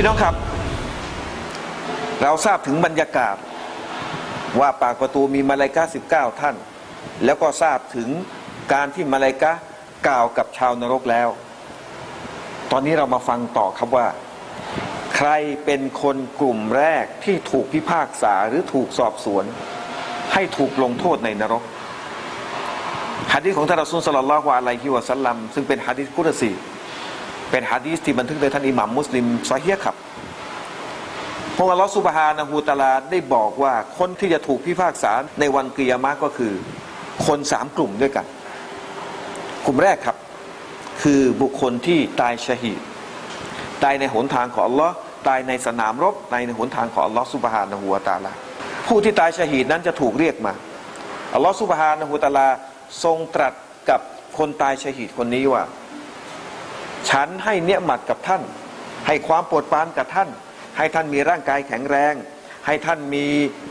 พี่น้องครับ เราทราบถึงบรรยากาศ ว่าปากประตูมีมาลายกา19 ท่าน แล้วก็ทราบถึงการที่มาลายกากล่าวกับชาวนรกแล้ว ตอนนี้เรามาฟังต่อครับว่า ใครเป็นคนกลุ่มแรกที่ถูกพิพากษาหรือถูกสอบสวน ให้ถูกลงโทษในนรกฮะดีษของท่านรอซูลสลลัลลอฮุอะลัยฮิวะสัลลัมซึ่งเป็นฮะดีษกุรซี เป็นฮะดีษที่บันทึกโดยท่านอิหม่ามมุสลิมซอฮียครับพระองค์อัลลอฮฺสุบฮานะฮูตะอาลาได้บอกว่าคนที่จะถูกพิพากษาในวันกิยามะก็คือ คนสามกลุ่มด้วยกัน กลุ่มแรกครับ คือบุคคลที่ตายชะฮีดตายในหนทางของอัลลอฮ์ตายในสนามรบตายในหนทางของอัลลอฮ์สุบฮานะฮูตะอาลาผู้ที่ตายชะฮีดนั้นจะถูกเรียกมาอัลลอฮ์สุบฮานะฮูตะอาลาทรงตรัสกับคนตายชะฮีดคนนี้ว่า ฉันให้เนียหมัดกับท่าน ให้ความโปรดปรานกับท่าน ให้ท่านมีร่างกายแข็งแรง ให้ท่านมี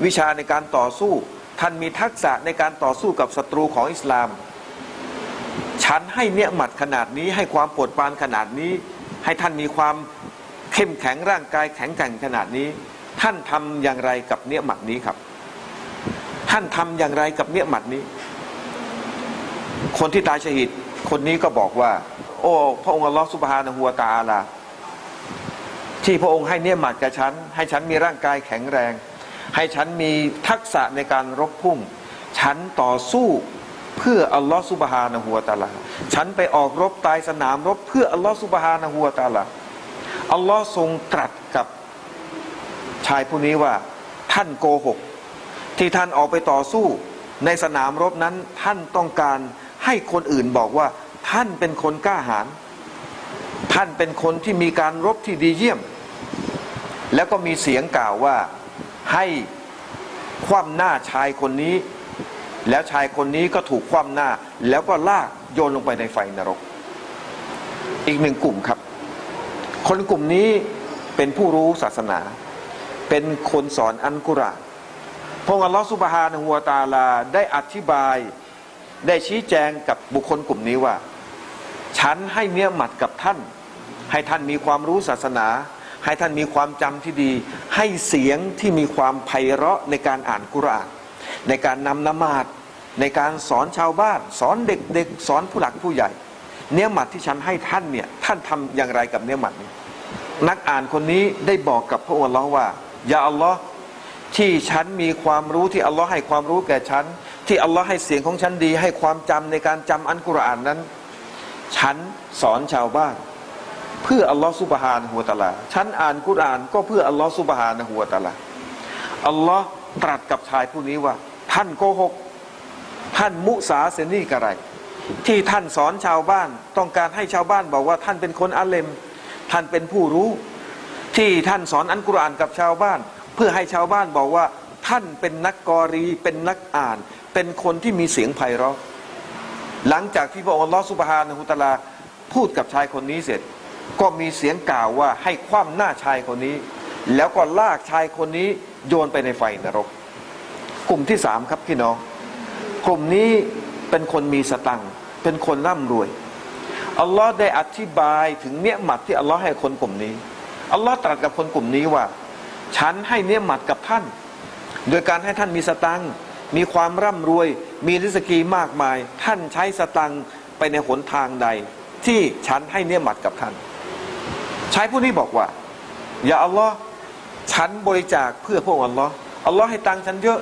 วิชาในการต่อสู้ ท่านมีทักษะในการต่อสู้กับศัตรูของอิสลาม ฉันให้เนียหมัดขนาดนี้ ให้ความโปรดปรานขนาดนี้ ให้ท่านมีความเข้มแข็งร่างกายแข็งแกร่งขนาดนี้ ท่านทำอย่างไรกับเนียหมัดนี้ครับ ท่านทำอย่างไรกับเนียหมัดนี้ คนที่ตายชหิดคนนี้ก็บอกว่า โอ้พระองค์อัลลอฮฺสุบฮานะฮูวตะอาลาที่พระองค์ให้เนี่ยหมัดกับฉัน ให้ฉันมีร่างกายแข็งแรง ให้ฉันมีทักษะในการรบพุ่ง ฉันต่อสู้เพื่ออัลลอฮฺสุบฮานะฮูวตาลาฉันไปออกรบตายสนามรบเพื่ออัลลอฮฺสุบฮานะฮูวตาลาอัลลอฮ์ทรงตรัสกับชายผู้นี้ว่าท่านโกหก ที่ท่านออกไปต่อสู้ ในสนามรบนั้นท่านต้องการให้คนอื่นบอกว่า ท่านเป็นคนกล้าหาญท่านเป็นคนที่มีการรบที่ดีเยี่ยม แล้วก็มีเสียงกล่าวว่าให้คว่ำหน้าชายคนนี้ แล้วชายคนนี้ก็ถูกคว่ำหน้า แล้วก็ลากโยนลงไปในไฟนรก อีกหนึ่งกลุ่มครับ คนกลุ่มนี้เป็นผู้รู้ศาสนา เป็นคนสอนอันกุรอานพระองค์อัลลอฮฺสุบฮานะฮูวตาลาได้อธิบายได้ชี้แจงกับบุคคลกลุ่มนี้ว่า ฉันให้เนื้อหมัดกับท่าน ให้ท่านมีความรู้ศาสนา ให้ท่านมีความจำที่ดี ให้เสียงที่มีความไพเราะในการอ่านกุรอานในการนำนมาดในการสอนชาวบ้าน สอนเด็กๆ สอนผู้หลักผู้ใหญ่ เนื้อหมัดที่ฉันให้ท่านเนี่ยท่านทำอย่างไรกับเนื้อหมัดนี้นักอ่านคนนี้ได้บอกกับพระองค์อัลลอฮ์ว่าอย่าอัลลอฮ์ที่ฉันมีความรู้ที่อัลลอฮ์ให้ความรู้แก่ฉัน ที่อัลลอฮ์ให้เสียงของฉันดี ให้ความจำในการจำอันกุรอานนั้น ฉันสอนชาวบ้าน เพื่ออัลลอฮ์สุบฮานหัวตะลาฉันอ่านกุรานก็เพื่ออัลลอฮ์สุบฮานหัวตะลาอัลลอฮ์ตรัสกับชายผู้นี้ว่า ท่านโกหก ท่านมุสาเซนีกระไร ที่ท่านสอนชาวบ้าน ต้องการให้ชาวบ้านบอกว่าท่านเป็นคนอาเลม ท่านเป็นผู้รู้ ที่ท่านสอนอันกุรานกับชาวบ้าน เพื่อให้ชาวบ้านบอกว่า ท่านเป็นนักกอรีเป็นนักอ่าน เป็นคนที่มีเสียงไพเราะ หลังจากที่พระองค์อัลลอฮฺสุบฮานะฮุตลาพูดกับชายคนนี้เสร็จ ก็มีเสียงกล่าวว่าให้คว่ำหน้าชายคนนี้ แล้วก็ลากชายคนนี้โยนไปในไฟนรก กลุ่มที่สามครับพี่น้อง กลุ่มนี้เป็นคนมีสตังเป็นคนร่ำรวยอัลลอฮ์ได้อธิบายถึงเนื้อหมัดที่อัลลอฮ์ให้คนกลุ่มนี้อัลลอฮ์ตรัสกับคนกลุ่มนี้ว่า ฉันให้เนื้อหมัดกับท่าน โดยการให้ท่านมีสตังค์ มีความร่ำรวย มีริสกีมากมาย ท่านใช้สตังไปในหนทางใด ที่ฉันให้เนื้อหมัดกับท่านชายผู้นี้บอกว่า อย่าอัลลอฮ์ฉันบริจาคเพื่อพระองค์อัลลอฮ์อัลลอฮ์ให้ตังฉันเยอะ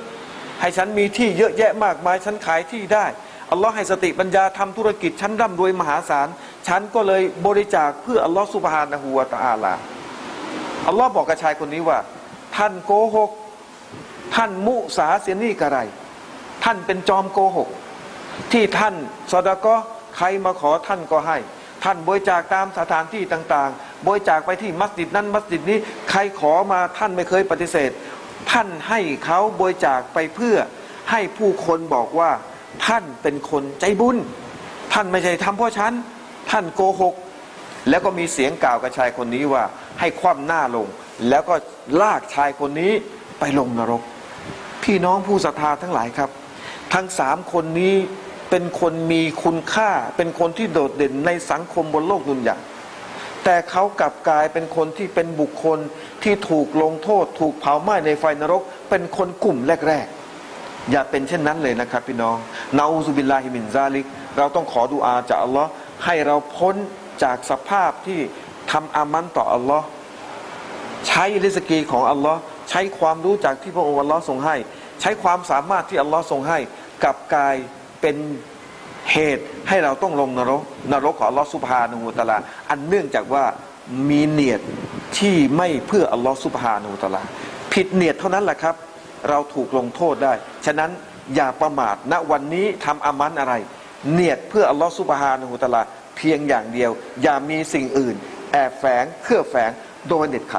ให้ฉันมีที่เยอะแยะมากมาย ฉันขายที่ได้อัลลอฮ์ให้สติปัญญาทำธุรกิจ ฉันร่ำรวยมหาศาล ฉันก็เลยบริจาคเพื่ออัลลอฮ์สุบฮานะฮูวะตะอาลาอัลลอฮ์บอกกับชายคนนี้ว่า ท่านโกหก ท่านมุสาเสียนี่กระไร ท่านเป็นจอมโกหก ที่ท่านสอดก็ใครมาขอท่านก็ให้ ท่านบริจาคตามสถานที่ต่างๆบริจาคไปที่มัสยิดนั้นมัสยิดนี้ ใครขอมาท่านไม่เคยปฏิเสธ ท่านให้เขาบริจาคไปเพื่อให้ผู้คนบอกว่า ท่านเป็นคนใจบุญ ท่านไม่ใช่ทำเพราะฉันท่านโกหก แล้วก็มีเสียงกล่าวกับชายคนนี้ว่าให้คว่ำหน้าลง แล้วก็ลากชายคนนี้ ไปลงนรก พี่น้องผู้ศรัทธาทั้งหลายครับ ทั้งสามคนนี้เป็นคนมีคุณค่า เป็นคนที่โดดเด่นในสังคมบนโลกดุนยาแต่เขากลับกลายเป็นคนที่เป็นบุคคลที่ถูกลงโทษ ถูกเผาไหม้ในไฟนรก เป็นคนกลุ่มแรกๆ อย่าเป็นเช่นนั้นเลยนะครับ พี่น้องนาอูซุบิลลาฮิมินซาลิก เราต้องขอดุอาจากอัลลอฮ์ให้เราพ้นจากสภาพที่ทำอามันต่ออัลลอฮ์ใช้ริสกีของอัลลอฮ์ ใช้ความรู้จากที่พระองค์อัลลอฮ์ทรงให้ ใช้ความสามารถที่อัลลอฮ์ทรงให้กับกายเป็นเหตุให้เราต้องลงนรกนรกของอัลลอฮ์สุบฮานูตะลาอันเนื่องจากว่ามีเนียดที่ไม่เพื่ออัลลอฮ์สุบฮานูตะลาผิดเนียดเท่านั้นแหละครับ เราถูกลงโทษได้ ฉะนั้นอย่าประมาทณวันนี้ทำอามันอะไร เนียดเพื่ออัลลอฮ์สุบฮานูตะลาเพียงอย่างเดียว อย่ามีสิ่งอื่น แอบแฝงเครือแฝงโดยเด็ดขาด